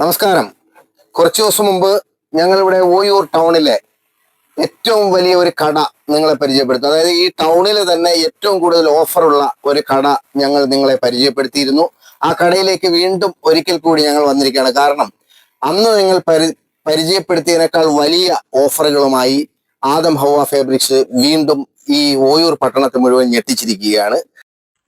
നമസ്കാരം. കുറച്ചു ദിവസം മുമ്പ് ഞങ്ങളിവിടെ ഓയൂർ ടൗണിലെ ഏറ്റവും വലിയ ഒരു കട നിങ്ങളെ പരിചയപ്പെടുത്തും. അതായത് ഈ ടൗണിൽ തന്നെ ഏറ്റവും കൂടുതൽ ഓഫറുള്ള ഒരു കട ഞങ്ങൾ നിങ്ങളെ പരിചയപ്പെടുത്തിയിരുന്നു. ആ കടയിലേക്ക് വീണ്ടും ഒരിക്കൽ കൂടി ഞങ്ങൾ വന്നിരിക്കുകയാണ്. കാരണം അന്ന് നിങ്ങൾ പരി പരിചയപ്പെടുത്തിയതിനേക്കാൾ വലിയ ഓഫറുകളുമായി ആദം ഹവ ഫാബ്രിക്സ് വീണ്ടും ഈ ഓയൂർ പട്ടണത്തെ മുഴുവൻ ഞെട്ടിച്ചിരിക്കുകയാണ്.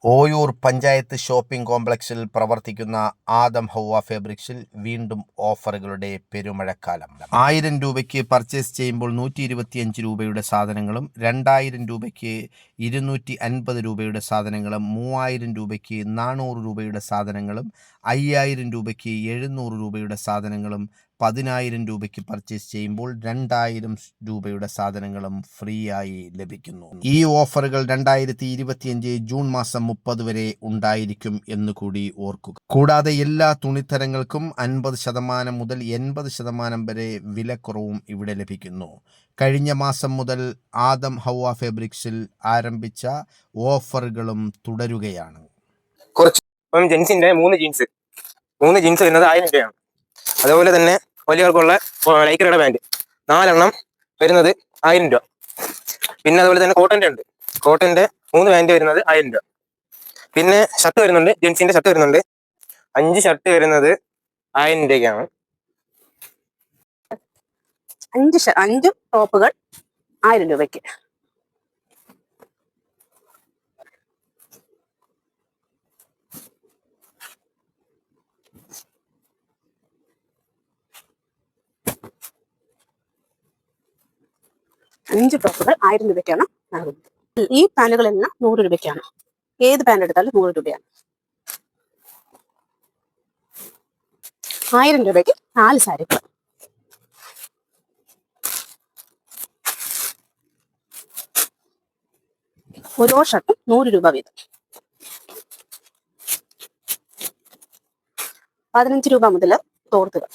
ഓയൂർ പഞ്ചായത്ത് ഷോപ്പിംഗ് കോംപ്ലക്സിൽ പ്രവർത്തിക്കുന്ന ആദം ഹൗവ ഫാബ്രിക്സിൽ വീണ്ടും ഓഫറുകളുടെ പെരുമഴക്കാലം. ആയിരം രൂപയ്ക്ക് പർച്ചേസ് ചെയ്യുമ്പോൾ നൂറ്റി ഇരുപത്തിയഞ്ച് രൂപയുടെ സാധനങ്ങളും രണ്ടായിരം രൂപയ്ക്ക് ഇരുന്നൂറ്റി അൻപത് രൂപയുടെ സാധനങ്ങളും മൂവായിരം രൂപയ്ക്ക് നാനൂറ് രൂപയുടെ സാധനങ്ങളും അയ്യായിരം രൂപയ്ക്ക് എഴുന്നൂറ് രൂപയുടെ സാധനങ്ങളും പതിനായിരം രൂപയ്ക്ക് പർച്ചേസ് ചെയ്യുമ്പോൾ രണ്ടായിരം രൂപയുടെ സാധനങ്ങളും ഫ്രീ ആയി ലഭിക്കുന്നു. ഈ ഓഫറുകൾ രണ്ടായിരത്തി ഇരുപത്തിയഞ്ച് ജൂൺ മാസം മുപ്പത് വരെ ഉണ്ടായിരിക്കും എന്ന് കൂടി ഓർക്കുക. കൂടാതെ എല്ലാ തുണിത്തരങ്ങൾക്കും അൻപത് ശതമാനം മുതൽ എൺപത് ശതമാനം വരെ വിലക്കുറവും ഇവിടെ ലഭിക്കുന്നു. കഴിഞ്ഞ മാസം മുതൽ ആദം ഹൗവ ഫാബ്രിക്സിൽ ആരംഭിച്ച ഓഫറുകളും തുടരുകയാണ്. കുറച്ച് ജെൻസിന്റെ മൂന്ന് ജീൻസ് മൂന്ന് ജീൻസ് വരുന്നത് ആയിരം രൂപയാണ്. അതുപോലെ തന്നെ വലിയവർക്കുള്ള ലൈക്കറയുടെ പാന്റ് നാലെണ്ണം വരുന്നത് ആയിരം രൂപ. പിന്നെ അതുപോലെ തന്നെ കോട്ടന്റെ ഉണ്ട്. കോട്ടന്റെ മൂന്ന് പാന്റ് വരുന്നത് ആയിരം രൂപ. പിന്നെ ഷർട്ട് വരുന്നുണ്ട്. ജെൻസിന്റെ ഷർട്ട് വരുന്നുണ്ട്. അഞ്ച് ഷർട്ട് വരുന്നത് ആയിരം രൂപയ്ക്കാണ്. അഞ്ച് അഞ്ചും ടോപ്പുകൾ ആയിരം രൂപയ്ക്ക്. അഞ്ച് ടോപ്പുകൾ ആയിരം രൂപയ്ക്കാണ് നൽകുന്നത്. ഈ പാനുകളെല്ലാം നൂറ് രൂപയ്ക്കാണ്. ഏത് പാൻ എടുത്താലും നൂറ് രൂപയാണ്. ആയിരം രൂപയ്ക്ക് നാല് സാരികൾ. ഓരോ ഷർട്ടും നൂറ് രൂപ വീതം. പതിനഞ്ച് രൂപ മുതൽ തോർത്തുകൾ.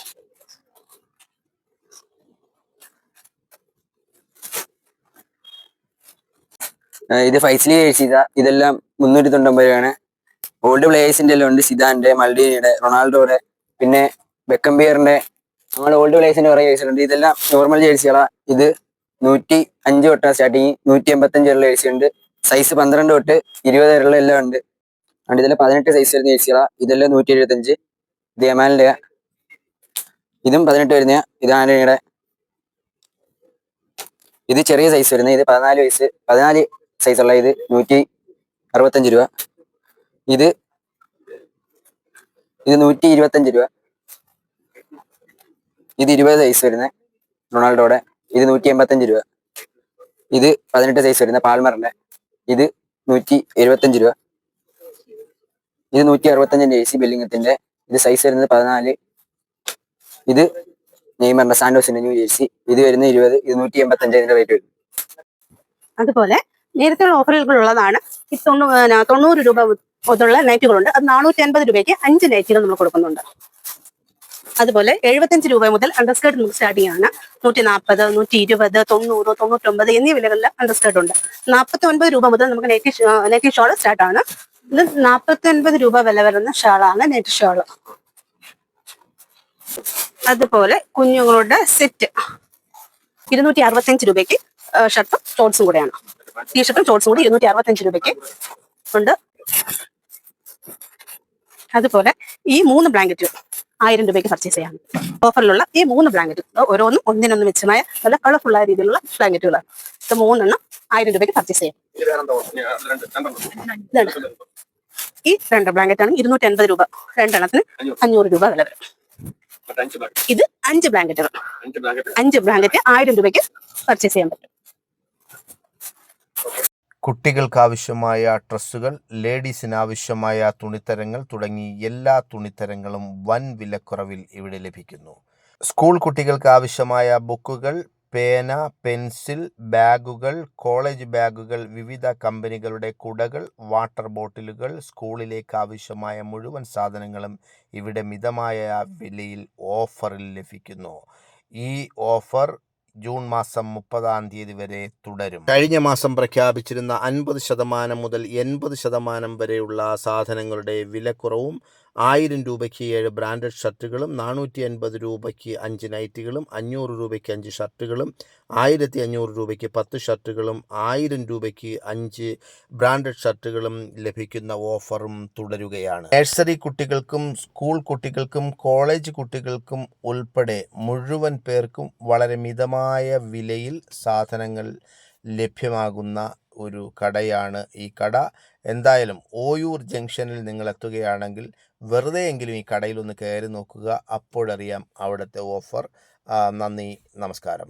ഇത് ഫൈസലി ചെയ്ത ഇതെല്ലാം മുന്നൂറ്റി തൊണ്ണൂറ്റൊമ്പത് ആണ് ഓൾഡ് പ്ലേയേഴ്സിന്റെ എല്ലാം ഉണ്ട്. സിദാന്റെ മൾഡീനിയുടെ റൊണാൾഡോയുടെ പിന്നെ ബെക്കംബിയറിന്റെ നമ്മുടെ ഓൾഡ് പ്ലേയേഴ്സിന്റെ കുറെ ജേഴ്സി ഉണ്ട് ഇതെല്ലാം നോർമൽ ജേഴ്സികളാ ഇത് നൂറ്റി അഞ്ച് തൊട്ടാണ് സ്റ്റാർട്ടിങ് നൂറ്റി എൺപത്തഞ്ച് വരെയുള്ള ജേഴ്സി ഉണ്ട്. സൈസ് പന്ത്രണ്ട് തൊട്ട് ഇരുപത് വരെയുള്ള എല്ലാം ഉണ്ട്. അതുകൊണ്ട് ഇതെല്ലാം പതിനെട്ട് സൈസ് വരുന്ന ജേഴ്സികളാ ഇതെല്ലാം നൂറ്റി എഴുപത്തഞ്ച്. ഇത് എമാലിന്റെ. ഇതും പതിനെട്ട് വരുന്ന ഇത് ആന്റണിയുടെ. ഇത് ചെറിയ സൈസ് വരുന്നത് ഇത് പതിനാല് വയസ്സ് പതിനാല് സൈസുള്ള ഇത് നൂറ്റി അറുപത്തഞ്ച് രൂപ. ഇത് ഇത് നൂറ്റി ഇരുപത്തഞ്ച് രൂപ. ഇത് ഇരുപത് സൈസ് വരുന്ന റൊണാൾഡോടെ ഇത് നൂറ്റി എൺപത്തഞ്ച് രൂപ. ഇത് പതിനെട്ട് സൈസ് വരുന്ന പാൽമറിന്റെ. ഇത് നൂറ്റി എഴുപത്തഞ്ച് രൂപ. ഇത് നൂറ്റി അറുപത്തഞ്ചിന്റെ എ സി ബില്ലിംഗത്തിന്റെ ഇത് സൈസ് വരുന്നത് പതിനാല്. ഇത് നെയ്മറിന്റെ സാൻഡോസിന്റെ ന്യൂ ജേഴ്സി ഇത് വരുന്നത് ഇരുപത്. ഇത് നൂറ്റി എൺപത്തഞ്ച് ഇതിന്റെ റേറ്റ് വരും. അതുപോലെ നേരത്തെയുള്ള ഓഫറുകൾ ഉള്ളതാണ്. ഈ തൊണ്ണൂറ് രൂപ മുതലുള്ള നൈറ്റുകളുണ്ട്. അത് നാനൂറ്റി അൻപത് രൂപയ്ക്ക് അഞ്ച് നൈറ്റുകൾ നമ്മൾ കൊടുക്കുന്നുണ്ട്. അതുപോലെ എഴുപത്തഞ്ച് രൂപ മുതൽ അണ്ടർസ്കേർട്ട് നമുക്ക് സ്റ്റാർട്ട് ചെയ്യാണ്. നൂറ്റി നാൽപ്പത് നൂറ്റി ഇരുപത് തൊണ്ണൂറ് തൊണ്ണൂറ്റൊമ്പത് എന്നീ വിലകളിൽ അണ്ടർസ്കേർട്ട് ഉണ്ട്. നാൽപ്പത്തി ഒൻപത് രൂപ മുതൽ നമുക്ക് നെറ്റി നെറ്റി ഷോൾ സ്റ്റാർട്ട് ആണ്. ഇത് നാൽപ്പത്തി ഒൻപത് രൂപ വില വരുന്ന ഷാളാണ് നെറ്റ് ഷോൾ. അതുപോലെ കുഞ്ഞുങ്ങളുടെ സെറ്റ് ഇരുന്നൂറ്റി അറുപത്തഞ്ച് രൂപയ്ക്ക് ഷർട്ടും ഷോർട്സും കൂടെയാണ്. ടീഷർട്ടും ഷോർട്സും കൂടി ഇരുന്നൂറ്റി അറുപത്തഞ്ച് രൂപയ്ക്ക് ഉണ്ട്. അതുപോലെ ഈ മൂന്ന് ബ്ലാങ്കറ്റ് ആയിരം രൂപയ്ക്ക് പർച്ചേസ് ചെയ്യാം. ഓഫറിലുള്ള ഈ മൂന്ന് ബ്ലാങ്കറ്റ് ഓരോന്നും ഒന്നിനൊന്ന് മെച്ചമായ നല്ല കളർഫുൾ ആയ രീതിയിലുള്ള ബ്ലാങ്കറ്റുകളാണ് ഇത് മൂന്നെണ്ണം ആയിരം രൂപയ്ക്ക് പർച്ചേസ് ചെയ്യാം. ഈ രണ്ട് ബ്ലാങ്കറ്റ് ആണ് ഇരുന്നൂറ്റി അൻപത് രൂപ. രണ്ടെണ്ണത്തിന് അഞ്ഞൂറ് രൂപ വില വരും. ഇത് അഞ്ച് ബ്ലാങ്കറ്റുകൾ അഞ്ച് ബ്ലാങ്കറ്റ് ആയിരം രൂപയ്ക്ക് പർച്ചേസ് ചെയ്യാൻ പറ്റും. കുട്ടികൾക്ക് ആവശ്യമായ ഡ്രസ്സുകൾ ലേഡീസിന് ആവശ്യമായ തുണിത്തരങ്ങൾ തുടങ്ങി എല്ലാ തുണിത്തരങ്ങളും വൻ വിലക്കുറവിൽ ഇവിടെ ലഭിക്കുന്നു. സ്കൂൾ കുട്ടികൾക്ക് ആവശ്യമായ ബുക്കുകൾ പേന പെൻസിൽ ബാഗുകൾ കോളേജ് ബാഗുകൾ വിവിധ കമ്പനികളുടെ കുടകൾ വാട്ടർ ബോട്ടിലുകൾ സ്കൂളിലേക്ക് ആവശ്യമായ മുഴുവൻ സാധനങ്ങളും ഇവിടെ മിതമായ വിലയിൽ ഓഫറിൽ ലഭിക്കുന്നു. ഈ ഓഫർ ജൂൺ മാസം മുപ്പതാം തീയതി വരെ തുടരും. കഴിഞ്ഞ മാസം പ്രഖ്യാപിച്ചിരുന്ന അൻപത് ശതമാനം മുതൽ എൺപത് ശതമാനം വരെയുള്ള സാധനങ്ങളുടെ വിലക്കുറവും ആയിരം രൂപയ്ക്ക് ഏഴ് ബ്രാൻഡഡ് ഷർട്ടുകളും നാനൂറ്റി അൻപത് രൂപയ്ക്ക് അഞ്ച് നൈറ്റികളും അഞ്ഞൂറ് രൂപയ്ക്ക് അഞ്ച് ഷർട്ടുകളും ആയിരത്തി അഞ്ഞൂറ് രൂപയ്ക്ക് പത്ത് ഷർട്ടുകളും ആയിരം രൂപയ്ക്ക് അഞ്ച് ബ്രാൻഡഡ് ഷർട്ടുകളും ലഭിക്കുന്ന ഓഫറും തുടരുകയാണ്. നഴ്സറി കുട്ടികൾക്കും സ്കൂൾ കുട്ടികൾക്കും കോളേജ് കുട്ടികൾക്കും ഉൾപ്പെടെ മുഴുവൻ പേർക്കും വളരെ മിതമായ വിലയിൽ സാധനങ്ങൾ ലഭ്യമാകുന്ന ഒരു കടയാണ് ഈ കട. എന്തായാലും ഓയൂർ ജംഗ്ഷനിൽ നിങ്ങൾ എത്തുകയാണെങ്കിൽ വെറുതെ എങ്കിലും ഈ കടയിൽ ഒന്ന് കയറി നോക്കുക. അപ്പോഴറിയാം അവിടുത്തെ ഓഫർ. നന്ദി. നമസ്കാരം.